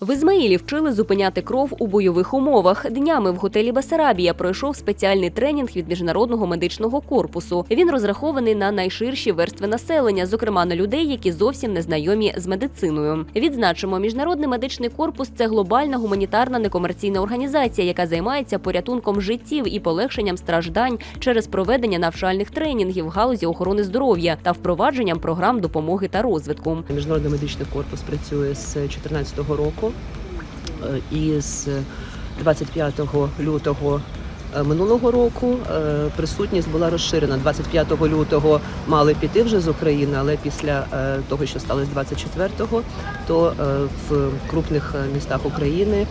В Ізмаїлі вчили зупиняти кров у бойових умовах. Днями в готелі Басарабія пройшов спеціальний тренінг від міжнародного медичного корпусу. Він розрахований на найширші верстви населення, зокрема на людей, які зовсім не знайомі з медициною. Відзначимо, міжнародний медичний корпус це глобальна гуманітарна некомерційна організація, яка займається порятунком життів і полегшенням страждань через проведення навчальних тренінгів в галузі охорони здоров'я та впровадженням програм допомоги та розвитку. Міжнародний медичний корпус працює з 2014 року і з 25 лютого е, минулого року е, присутність була розширена. 25 лютого мали піти вже з України, але після е, того, що сталося 24-го, то е, в крупних е, містах України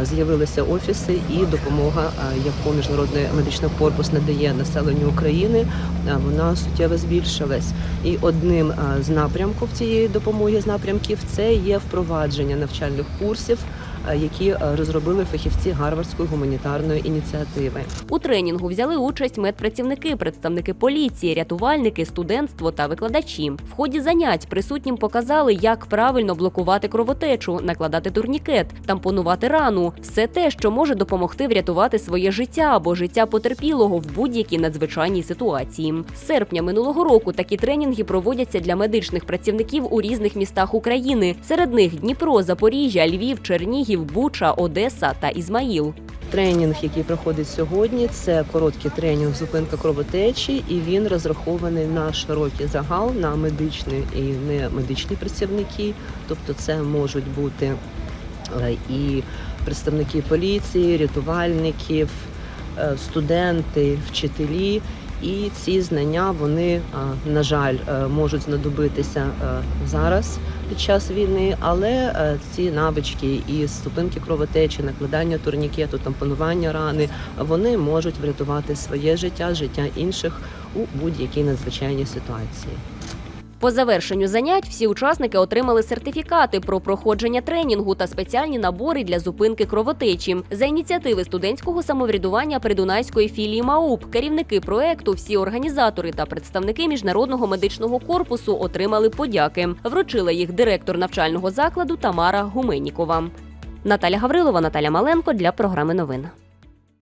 е, з'явилися офіси і допомога, е, яку міжнародний медичний корпус надає населенню України, е, вона суттєво збільшилась. І одним е, з напрямків цієї допомоги з напрямків це є впровадження навчальних курсів, е, які е, розробили фахівці Гарвардської гуманітарної ініціативи. У тренінгу взяли участь медпрацівники, представники поліції, рятувальники, студентство та викладачі. В ході занять присутнім показали, як правильно блокувати кровотечу, накладати турнікет, тампонувати рану все те, що може допомогти врятувати своє життя або життя потерпілого в будь-якій надзвичайній ситуації. З серпня минулого року такі тренінги проводяться для медичних працівників у різних містах України. Серед них Дніпро, Запоріжжя, Львів, Чернігів, Буча, Одеса та Ізмаїл. Тренінг, який проходить сьогодні, це короткий тренінг зупинка кровотечі, і він розрахований на широкий загал, на медичні і немедичні працівники. Тобто, це можуть бути е, і представники поліції, рятувальників, е, студенти, вчителі. І ці знання вони, е, на жаль, е, можуть знадобитися е, зараз під час війни, але ці навички із зупинки кровотечі, накладання турнікету, тампонування рани, вони можуть врятувати своє життя, життя інших у будь-якій надзвичайній ситуації. По завершенню занять всі учасники отримали сертифікати про проходження тренінгу та спеціальні набори для зупинки кровотечі. За ініціативи студентського самоврядування Придунайської філії МАУП керівники проекту, всі організатори та представники міжнародного медичного корпусу отримали подяки. Вручила їх директор навчального закладу Тамара Гуменнікова. Наталя Гаврилова, Наталя Маленко для програми новин.